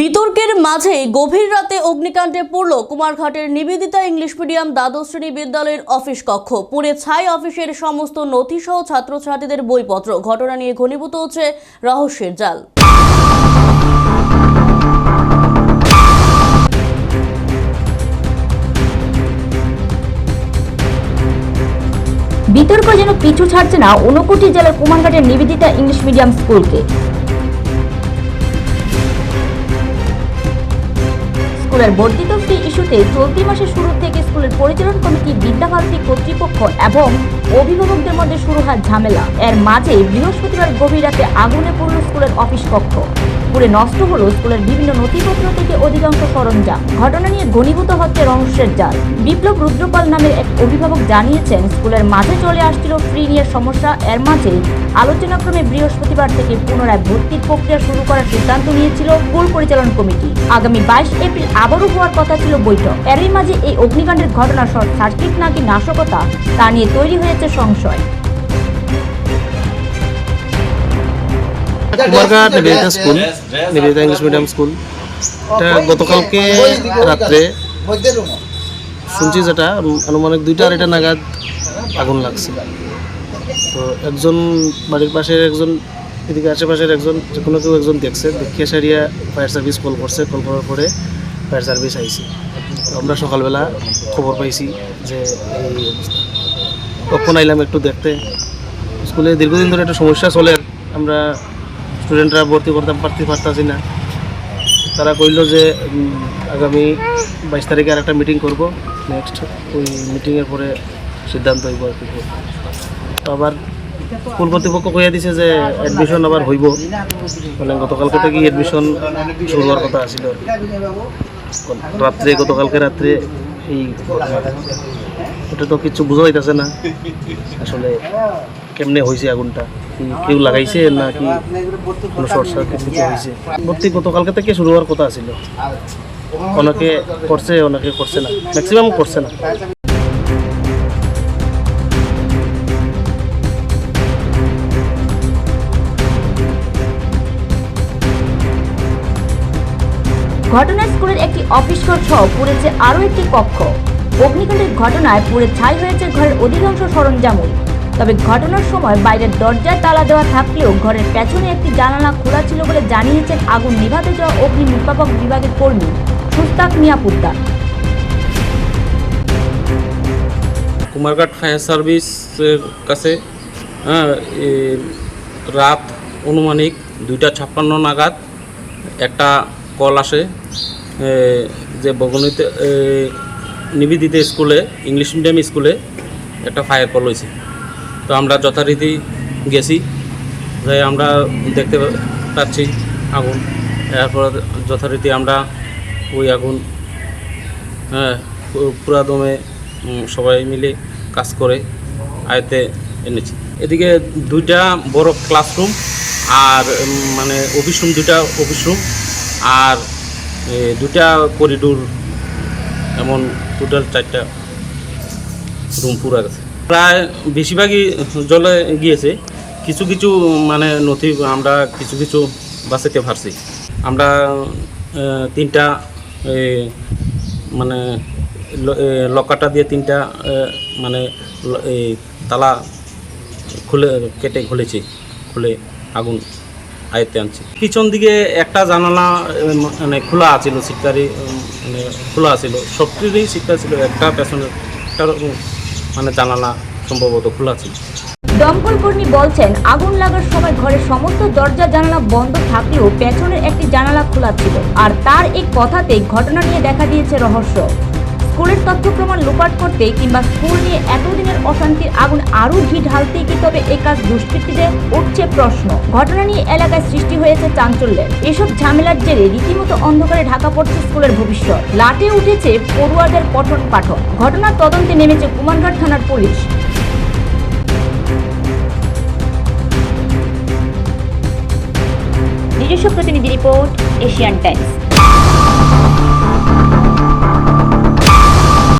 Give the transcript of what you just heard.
বিতর্কের মাঝে গভীর রাতে অগ্নিকাণ্ডে পড়ল কুমারঘাটের নিবেদিতা ইংলিশ মিডিয়াম দ্বাদশ শ্রেণি বিদ্যালয়ের অফিস কক্ষ। পুড়ে ছাই অফিসের সমস্ত নথিসহ ছাত্রছাত্রীদের বইপত্র। ঘটনা নিয়ে ঘনীভূত হচ্ছে রহস্যের জাল। বিতর্ক যেন পিছু ছাড়ছে না, ঊনকোটি জেলার কুমারঘাটের নিবেদিতা ইংলিশ মিডিয়াম স্কুলকে। স্কুলের বর্ধিত ফি ইস্যুতে চলতি মাসের শুরু থেকে স্কুলের পরিচালন কমিটি বিদ্যাভারতী কর্তৃপক্ষ এবং অভিভাবকদের মধ্যে শুরু হয় ঝামেলা। এর মাঝে বৃহস্পতিবার গভীর রাতে আগুনে পড়ল স্কুলের অফিস কক্ষ। পুড়ে নষ্ট হলো স্কুলের বিভিন্ন নথিপত্র থেকে অধিকাংশ সরঞ্জাম। ঘটনা নিয়ে ঘনীভূত হচ্ছে রহস্যের জাল। বিপ্লব রুদ্রপাল নামের এক অভিভাবক জানিয়েছেন, স্কুলের মাঝে চলে আসছিল ফ্রি নিয়ে সমস্যা। এর মাঝে আলোচনাক্রমে বৃহস্পতিবার থেকে পুনরায় ভর্তির প্রক্রিয়া শুরু করার সিদ্ধান্ত নিয়েছিল স্কুল পরিচালন কমিটি। আগামী বাইশ এপ্রিল আবারও হওয়ার কথা ছিল বৈঠক। এরই মাঝে এই অগ্নিকাণ্ডের ঘটনা শর্ট সার্কিট নাকি নাশকতা তা নিয়ে তৈরি হয়েছে সংশয়। Kumarghat Nivedita school Nivedita English medium school এটা গতকালকে রাত্রে শুনছি যেটা আনুমানিক দুইটা আড়াইটা নাগাদ আগুন লাগছে। তো একজন বাড়ির পাশের একজন এদিকে আশেপাশের একজন যে কোনো কেউ একজন দেখছে দেখিয়ে সারিয়া ফায়ার সার্ভিস কল করছে। কল করার পরে ফায়ার সার্ভিস আইছে। তো আমরা সকালবেলা খবর পাইছি যে এই অবস্থা তখন আইলাম একটু দেখতে। স্কুলে দীর্ঘদিন ধরে একটা সমস্যা চলে। আমরা স্টুডেন্টরা ভর্তি করতে পারতে পারতাছি না। তারা কইলো যে আগামী বাইশ তারিখে আর একটা মিটিং করব। নেক্সট ওই মিটিংয়ের পরে সিদ্ধান্ত হইব আর কি। তো আবার স্কুল কর্তৃপক্ষ কইয়া দিছে যে এডমিশন আবার হইব। মানে গতকালকে থেকে এডমিশন শুরু হওয়ার কথা আছিল। রাত্রে, গতকালকে রাত্রে এই। ওটা তো কিছু বোঝা যাইতেছে না। আসলে কেমনে হয়েছে আগুনটা? কি কেউ লাগাইছে না কি কোনো শর্ট কিছু হয়েছে? ভর্তি গতকালকে থেকে শুরু হওয়ার কথা ছিল অনেকে করছে অনেকে করছে না। ম্যাক্সিমাম করছে না। ঘটনায় স্কুলের একটি অফিস ঘর সহ পুড়েছে আরও একটি কক্ষ। অগ্নিকাণ্ডের ঘটনায় পুড়ে ছাই হয়েছে ঘরের অধিকাংশ সরঞ্জামই। তবে ঘটনার সময় বাইরের দরজায় তালা দেওয়া থাকলেও ঘরের পেছনে একটি জানালা খোলা ছিল বলে জানিয়েছেন আগুন নিভাতে যাওয়া অগ্নি নির্বাপক বিভাগের কর্মী সুস্তাক মিয়াপুদ্দার কুমারঘাট ফায়ার সার্ভিসের কাছে হ্যাঁ, রাত অনুমানিক দুইটা ছাপ্পান্ন নাগাদ একটা কল আসে যে বগনিতে নিবেদিত স্কুলে ইংলিশ মিডিয়াম স্কুলে একটা ফায়ার কল হয়েছে। তো আমরা যথারীতি গেছি যাই আমরা দেখতে পাচ্ছি আগুন। এরপর যথারীতি আমরা ওই আগুন হ্যাঁ পু- পুরা দমে সবাই মিলে কাজ করে আয়তে এনেছি। এদিকে দুইটা বড় ক্লাসরুম আর মানে অফিস রুম, দুইটা অফিস রুম আর দুটা করিডোর, এমন টোটাল চারটা রুম পুরা গেছে। প্রায় বেশিরভাগই জলে গিয়েছে। কিছু কিছু মানে নথি আমরা কিছু কিছু বাঁচাতে পারছি। আমরা তিনটা মানে ল- এ, লকারটা দিয়ে তিনটা মানে তালা খুলে কেটে খুলেছি। খুলে আগুন আয়ত্তে আনছি। পিছন দিকে একটা জানালা মানে খোলা আছিল সিটকারি মানে খোলা আছিল। সবটিরই সিটকা ছিল একটা পেছনের একটা মানে জানালা সম্ভবত খোলা ছিল। দমকল কর্মী বলছেন, আগুন লাগার সময় ঘরের সমস্ত দরজা, জানালা বন্ধ থাকলেও পেছনের একটি জানালা খোলা ছিল। আর তার এক কথাতেই ঘটনা নিয়ে দেখা দিয়েছে রহস্য। স্কুলের তথ্য প্রমাণ লোপাট করতে কিংবা স্কুল নিয়ে এতদিনের অশান্তির আগুন আরও ঘি ঢালতেই কি তবে এ কাজ দুষ্কৃতীদের উঠছে প্রশ্ন। ঘটনা নিয়ে এলাকায় সৃষ্টি হয়েছে চাঞ্চল্যের। এসব ঝামেলার জেরে রীতিমতো অন্ধকারে ঢাকা পড়ছে স্কুলের ভবিষ্যৎ। লাটে উঠেছে পড়ুয়াদের পঠন পাঠন ঘটনার তদন্তে নেমেছে কুমারঘাট থানার পুলিশ। নিজস্ব প্রতিনিধি রিপোর্ট এশিয়ান টাইমস।